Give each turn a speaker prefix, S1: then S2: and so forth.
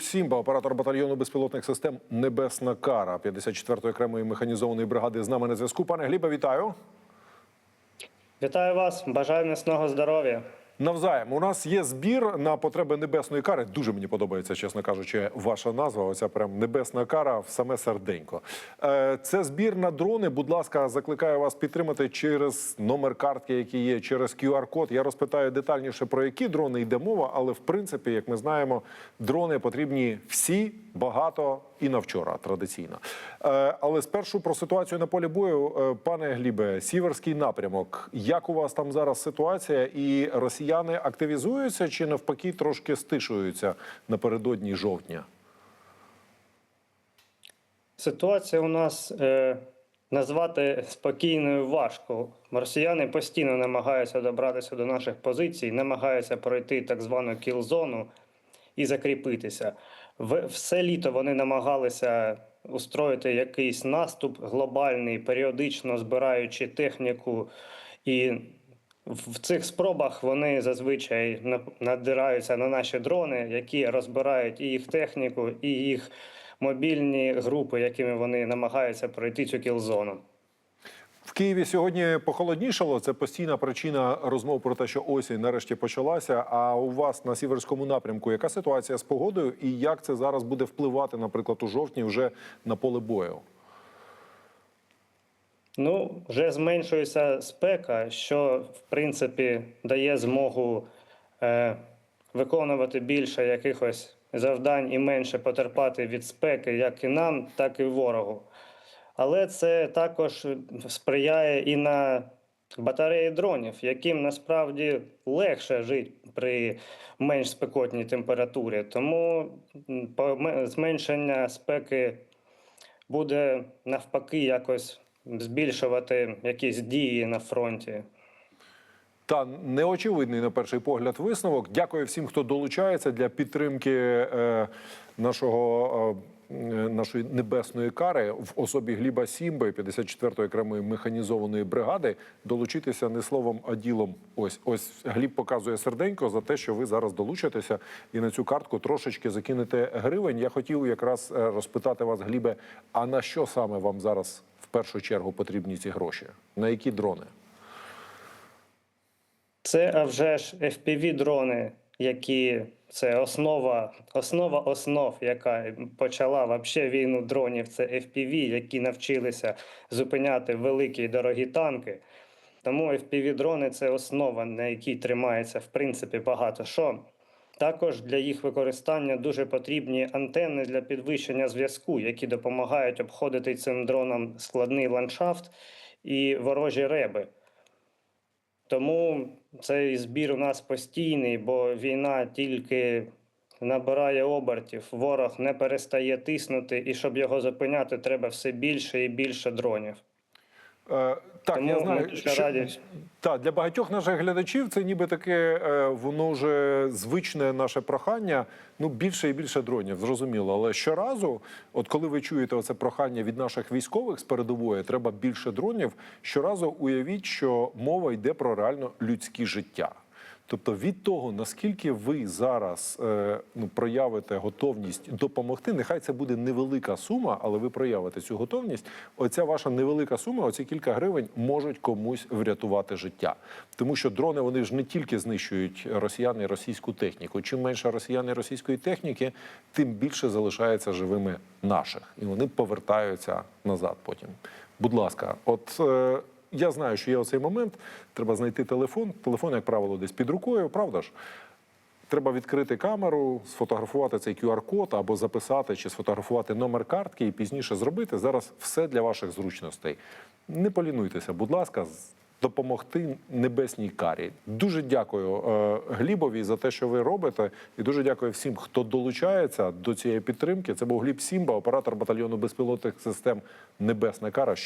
S1: Сімба, оператор батальйону безпілотних систем Небесна Кара 54-ї окремої механізованої бригади з нами на зв'язку. Пане Глібе, вітаю.
S2: Вітаю вас, бажаю міцного здоров'я.
S1: Навзаєм у нас є збір на потреби небесної кари. Дуже мені подобається, чесно кажучи, ваша назва. Оця прям небесна кара в саме серденько. Е, Це збір на дрони. Будь ласка, закликаю вас підтримати через номер картки, який є, через QR-код. Я розпитаю детальніше про які дрони йде мова, але в принципі, як ми знаємо, дрони потрібні всі багато і на вчора традиційно. Е, Але спершу про ситуацію на полі бою, Е, пане Глібе, сіверський напрямок. Як у вас там зараз ситуація? І росіяни активізуються чи навпаки трошки стишуються напередодні жовтня?
S2: Ситуація у нас е, назвати спокійною важко. Росіяни постійно намагаються добратися до наших позицій, намагаються пройти так звану кіл-зону і закріпитися. Все літо вони намагалися устроїти якийсь наступ глобальний, періодично збираючи техніку. І в цих спробах вони зазвичай на- надираються на наші дрони, які розбирають і їх техніку, і їх мобільні групи, якими вони намагаються пройти цю кіл-зону.
S1: Києві сьогодні похолоднішало. Це постійна причина розмов про те, що осінь нарешті почалася. А у вас на сіверському напрямку яка ситуація з погодою, і як це зараз буде впливати, наприклад, у жовтні вже на поле бою?
S2: Ну, вже зменшується спека, що в принципі дає змогу е, виконувати більше якихось завдань і менше потерпати від спеки, як і нам, так і ворогу. Але це також сприяє і на батареї дронів, яким насправді легше жити при менш спекотній температурі. Тому зменшення спеки буде навпаки якось збільшувати якісь дії на фронті.
S1: Та неочевидний на перший погляд висновок. Дякую всім, хто долучається для підтримки е, нашого. е, Нашої небесної кари в особі Гліба Сімби, 54-ї окремої механізованої бригади, долучитися не словом, а ділом. Ось ось Гліб показує серденько за те, що ви зараз долучитеся і на цю картку трошечки закинете гривень. Я хотів якраз е, розпитати вас, Глібе, а на що саме вам зараз в першу чергу потрібні ці гроші? На які дрони?
S2: Це а вже ж FPV-дрони, які це основа, основа основ, яка почала вообще війну дронів. Це FPV, які навчилися зупиняти великі і дорогі танки. Тому FPV-дрони це основа, на якій тримається в принципі багато що. Також для їх використання дуже потрібні антенни для підвищення зв'язку, які допомагають обходити цим дронам складний ландшафт і ворожі реби. Тому цей збір у нас постійний, бо війна тільки набирає обертів, ворог не перестає тиснути, і щоб його зупиняти, треба все більше і більше дронів.
S1: Е, так,
S2: Тому
S1: я знаю, що
S2: раді.
S1: так, для багатьох наших глядачів це ніби таке е, воно вже звичне наше прохання. Ну більше і більше дронів, зрозуміло. Але щоразу, от коли ви чуєте оце прохання від наших військових з передової, треба більше дронів. Щоразу уявіть, що мова йде про реально людські життя. Тобто від того, наскільки ви зараз е, ну, проявите готовність допомогти, нехай це буде невелика сума, але ви проявите цю готовність. Оця ваша невелика сума, оці кілька гривень можуть комусь врятувати життя. Тому що дрони вони ж не тільки знищують росіяни і російську техніку. Чим менше росіян і російської техніки, тим більше залишається живими наших, і вони повертаються назад. Потім, будь ласка, от. Я знаю, що є оцей момент. Треба знайти телефон. Телефон, як правило, десь під рукою, правда ж? Треба відкрити камеру, сфотографувати цей QR-код або записати чи сфотографувати номер картки і пізніше зробити. Зараз все для ваших зручностей. Не полінуйтеся, будь ласка, допомогти небесній карі. Дуже дякую е, Глібові за те, що ви робите, і дуже дякую всім, хто долучається до цієї підтримки. Це був Гліб Сімба, оператор батальйону безпілотних систем Небесна Кара.